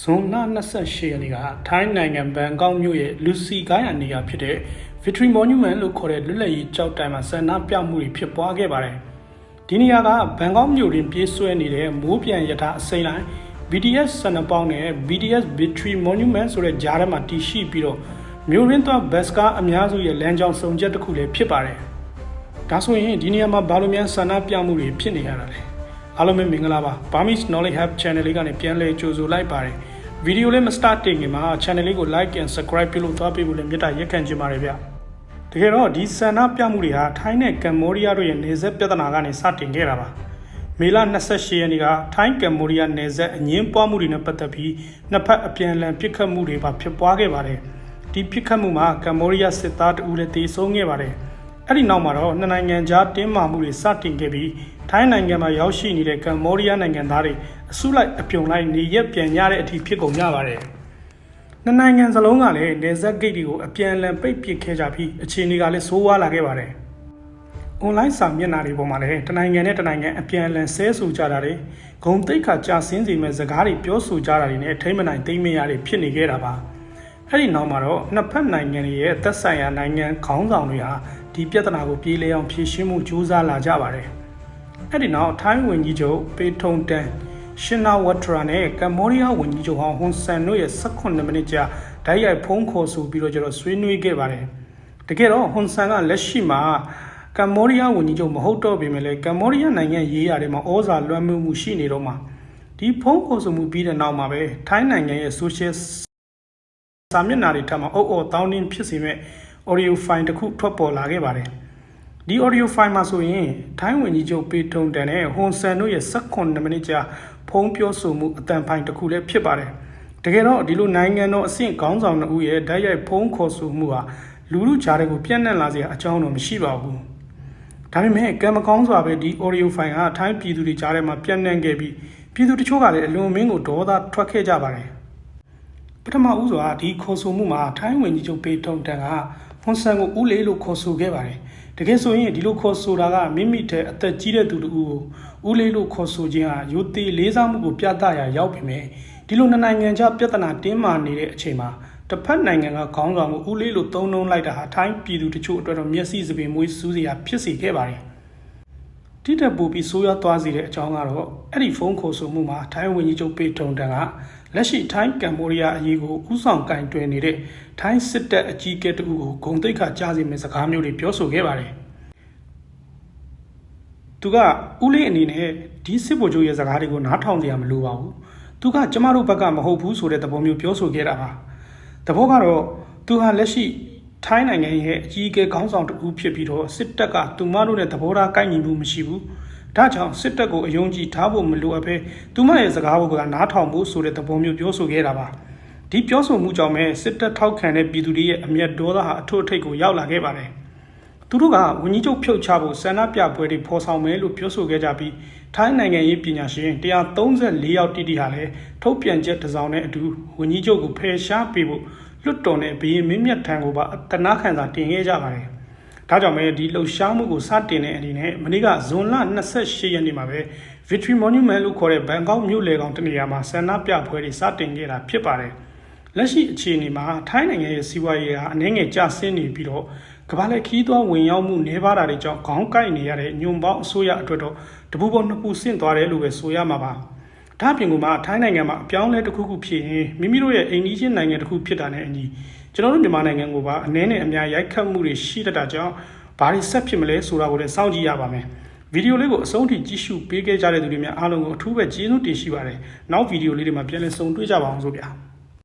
ဇွန်လ28ရက်နေ့ကထိုင်းနိုင်ငံဘန်ကောက်မြို့ရဲ့လူစီကိုင်းအနေရာဖြစ်တဲ့ Victory Monument လို့ခေါ်တဲ့လွတ်လပ်ရေးကျောက်တိုင်မှာဆန္ဒပြမှုတွေဖြစ်ပွားခဲ့ပါတယ်။ဒီနေရာကဘန်ကောက်မြို့တွင်ပြေးဆွဲနေတဲ့မိုးပြန်ရထားအစိမ်းလိုင်း BTS စနပေါင်းနဲ့ BTS Victory Monument ဆိုတဲ့ကြားထဲမှာတည်ရှိပြီးတော့မြို့ရင်းသွားဘတ်စကားအများစုရဲ့လမ်းကြောင်းစုံချက်တစ်ခုလည်းဖြစ်ပါတယ်။ဒါဆိုရင်ဒီနေရာမှာဘာလို့များဆန္ဒပြမှုတွေဖြစ်နေရတာလဲ။ အားလုံးပဲမင်္ဂလာပါ Burmese Knowledge Hub Channel လေးကနေပြန်လည်ကြိုဆိုလိုက်ပါတယ်။ဗီဒီယိုလေးမစတာတင်ခင်မှာ channel လေးကို like and subscribe ပြုလုပ်သွားပေးဖို့လည်းမေတ္တာရက်ခံချင်ပါတယ်ဗျ။တကယ်တော့ဒီဆန္ဒပြမှုတွေဟာထိုင်းနဲ့ကမ္ဘောဒီးယားတို့ရဲ့နေဆက်ပြဿနာကနေစတင်ခဲ့တာပါ။မေလ28ရက်နေ့ကထိုင်းကမ္ဘောဒီးယားနေဆက်အငင်းပွားမှုတွေနဲ့ပတ်သက်ပြီးနှစ်ဖက်အပြန်အလှန်ပစ်ခတ်မှုတွေပါဖြစ်ပွားခဲ့ပါတယ်။ဒီပစ်ခတ်မှုမှာကမ္ဘောဒီးယားစစ်သားတဦးလည်းတေဆုံးခဲ့ပါတယ်။ အဲ့ဒီနောက်မှာတော့နှစ်နိုင်ငံကြားတင်းမာမှုတွေစတင်ခဲ့ပြီးထိုင်းနိုင်ငံမှာရောက်ရှိနေတဲ့ကမ္ဘောဒီးယားနိုင်ငံသားတွေအစုလိုက်အပြုံလိုက်နေရက်ပြန်ရတဲ့အထိဖြစ်ကုန်ကြပါတယ်။နှစ်နိုင်ငံစလုံးကလည်းနေဆက်ဂိတ်တွေကိုအပြန်အလှန်ပိတ်ပစ်ခဲ့ကြပြီးအခြေအနေကလည်းဆိုးဝါးလာခဲ့ပါတယ်။ online စာမျက်နှာတွေပေါ်မှာလည်းတနိုင်ငံနဲ့တနိုင်ငံအပြန်အလှန်ဆဲဆိုကြတာတွေဂုံတိတ်ခါကြာဆင်းစီမဲ့စကားတွေပြောဆိုကြတာတွေနဲ့ထိမ့်မနိုင်သိမ့်မရတွေဖြစ်နေခဲ့တာပါအဲ့ဒီနောက်မှာတော့နှစ်ဖက်နိုင်ငံတွေရဲ့သက်ဆိုင်ရာနိုင်ငံခေါင်းဆောင်တွေဟာ ဒီပြဿနာကိုပြေးလဲအောင်ဖြေရှင်းမှုကြိုးစားလာကြပါတယ်အဲ့ဒီနောက်ထိုင်းဝန်ကြီးချုပ်ပေထုံတန်ရှင်နာဝတ်ထရာနဲ့ကမ္ဘောဒီးယားဝန်ကြီးချုပ်ဟောင်းဟွန်ဆန်တို့ရဲ့18မိနစ်ကြာဓာတ်ရိုက်ဖုန်းခေါ်ဆိုပြီးတော့ကျတော့ဆွေးနွေးခဲ့ပါတယ်တကယ်တော့ဟွန်ဆန်ကလက်ရှိမှာကမ္ဘောဒီးယားဝန်ကြီးချုပ်မဟုတ်တော့ပေမဲ့လည်းကမ္ဘောဒီးယားနိုင်ငံရေးရာတွေမှာဩဇာလွှမ်းမိုးမှုရှိနေတော့မှာဒီဖုန်းခေါ်ဆိုမှုပြီးတဲ့နောက်မှာပဲထိုင်းနိုင်ငံရဲ့ social စာမျက်နှာတွေထပ်မှာအုပ်အော်တောင်းတင်းဖြစ်စေမဲ့ audio file တစ်ခုထွက်ပေါ်လာခဲ့ပါတယ်ဒီ audio file မှာဆိုရင်ထိုင်းဝန်ကြီးချုပ်ပေထုံတန်နဲ့ဟွန်ဆန်တို့ရဲ့18မိနစ်ကြာဖုန်းပြောဆိုမှုအတန်ဖိုင်တစ်ခုလည်းဖြစ်ပါတယ်တကယ်တော့ဒီလိုနိုင်ငံတော်အဆင့်ခေါင်းဆောင်တို့ရဲ့ဓာတ်ရိုက်ဖုန်းခေါ်ဆိုမှုဟာလူလူကြားတွေကိုပြန့်နှံ့လာစရာအကြောင်းတော့မရှိပါဘူးဒါပေမဲ့ကံမကောင်းစွာပဲဒီ audio file ကထိုင်းပြည်သူတွေကြားထဲမှာပြန့်နှံ့ခဲ့ပြီးပြည်သူတချို့ကလည်းအလွန်မင်းကိုဒေါသထွက်ခဲ့ကြပါတယ်ပထမဦးစွာဒီခေါ်ဆိုမှုမှာထိုင်းဝင်ကြီးချုပ်ပေထုံတန်က ဟွန်ဆန်ကိုဦးလေးလို့ခေါ်ဆိုခဲ့ပါတယ်တကယ်ဆိုရင်ဒီလိုခေါ်ဆိုတာကမိမိတဲ့အသက်ကြီးတဲ့သူတူကိုဦးလေးလို့ခေါ်ဆိုခြင်းဟာရိုသေလေးစားမှုကိုပြသရာရောက်ပြီမဲ့ဒီလိုနှစ်နိုင်ငံကြားပြဿနာတင်းမာနေတဲ့အချိန်မှာတစ်ဖက်နိုင်ငံကခေါင်းဆောင်မှုဦးလေးလို့သုံးနှုံးလိုက်တာဟာထိုင်းပြည်သူတချို့အတွက်တော့မျက်စိစပင်မွေးစူးစရာဖြစ်စေခဲ့ပါတယ်တိတက်ပူပြီးဆိုးရွားသွားစေတဲ့အကြောင်းကတော့အဲ့ဒီဖုန်းခေါ်ဆိုမှုမှာထိုင်းဝန်ကြီးချုပ်ပေထုံတန်က လက်ရှိထိုင်းကမ္ဘောဒီးယားအရေးကိုဥဆောင်ကင်တွယ်နေတဲ့ထိုင်းစစ်တပ်အကြီးအကဲတူကိုဂုံတိတ်ခါကြားစီမဲ့စကားမျိုးတွေပြောဆိုခဲ့ပါတယ်သူကဦးလေးအနေနဲ့ဒီစစ်ဗိုလ်ချုပ်ရဲ့စကားတွေကိုနားထောင်ကြရမလိုပါဘူးသူကကျမတို့ဘက်ကမဟုတ်ဘူးဆိုတဲ့သဘောမျိုးပြောဆိုခဲ့တာပါသဘောကတော့သူဟာလက်ရှိထိုင်းနိုင်ငံရဲ့အကြီးအကဲခေါင်းဆောင်တဦးဖြစ်ပြီးတော့စစ်တပ်ကသူမတို့နဲ့သဘောထားကိုက်ညီမှုမရှိဘူး ဒါကြောင့်စစ်တပ်ကိုအယုံကြည်ထားဖို့မလိုအပ်ဘဲသူမရဲ့စကားကိုကနားထောင်ဖို့ဆိုတဲ့သဘောမျိုးပြောဆိုခဲ့တာပါဒီပြောဆိုမှုကြောင့်ပဲစစ်တပ်ထောက်ခံတဲ့ပြည်သူတွေရဲ့အမျက်ဒေါသဟာအထွတ်အထိပ်ကိုရောက်လာခဲ့ပါတယ်သူတို့ကဝန်ကြီးချုပ်ဖြုတ်ချဖို့ဆန္ဒပြပွဲတွေဖော်ဆောင်မယ်လို့ပြောဆိုခဲ့ကြပြီးထိုင်းနိုင်ငံရေးပညာရှင်134ယောက်တိတိဟာလည်းထုတ်ပြန်ချက်တစ်စောင်နဲ့အတူဝန်ကြီးချုပ်ကိုဖယ်ရှားပေးဖို့လွတ်တော်နဲ့ဘီရင်မင်းမြတ်ထံကိုပါတနာခံစာတင်ခဲ့ကြပါတယ်။ ဒါကြောင့်ပဲဒီလှုပ်ရှားမှုကိုစတင်တဲ့အနေနဲ့မနေ့ကဇွန်လ28ရက်နေ့မှာပဲ Victory Monument လို့ခေါ်တဲ့ဘန်ကောက်မြို့လေကောင်တနေရာမှာဆန္ဒပြပွဲတွေစတင်ခဲ့တာဖြစ်ပါတယ်။လက်ရှိအခြေအနေမှာထိုင်းနိုင်ငံရဲ့စီးပွားရေးဟာအနည်းငယ်ကျဆင်းနေပြီးတော့ကမ္ဘာလက်ခီးသွွားဝင်ရောက်မှုနှဲပါတာတွေကြောင့်ခေါင်းကိုက်နေရတဲ့ညွန်ပေါင်းအစိုးရအတွက်တော့တပူပေါ်နှစ်ပူဆင့်သွားတယ်လို့ပဲဆိုရမှာပါ။ဒါပြင်ကမှထိုင်းနိုင်ငံမှာအပြောင်းလဲတစ်ခုခုဖြစ်ရင်မိမိတို့ရဲ့အိမ်နီးချင်းနိုင်ငံတစ်ခုဖြစ်တာနဲ့အညီ ကျွန်တော်တို့မြန်မာနိုင်ငံကိုပါအနည်းနဲ့အများရိုက်ခတ်မှုတွေရှိတတ်တာကြောင့်ဘာတွေဆက်ဖြစ်မလဲဆိုတာကိုလည်းစောင့်ကြည့်ရပါမယ်။ဗီဒီယိုလေးကိုအဆုံးထိကြည့်ရှုပေးခဲ့ကြတဲ့သူတွေများအားလုံးကိုအထူးပဲကျေးဇူးတင်ရှိပါတယ်။နောက်ဗီဒီယိုလေးတွေမှာပြန်လည်ဆုံတွေ့ကြပါအောင်စို့ဗျာ။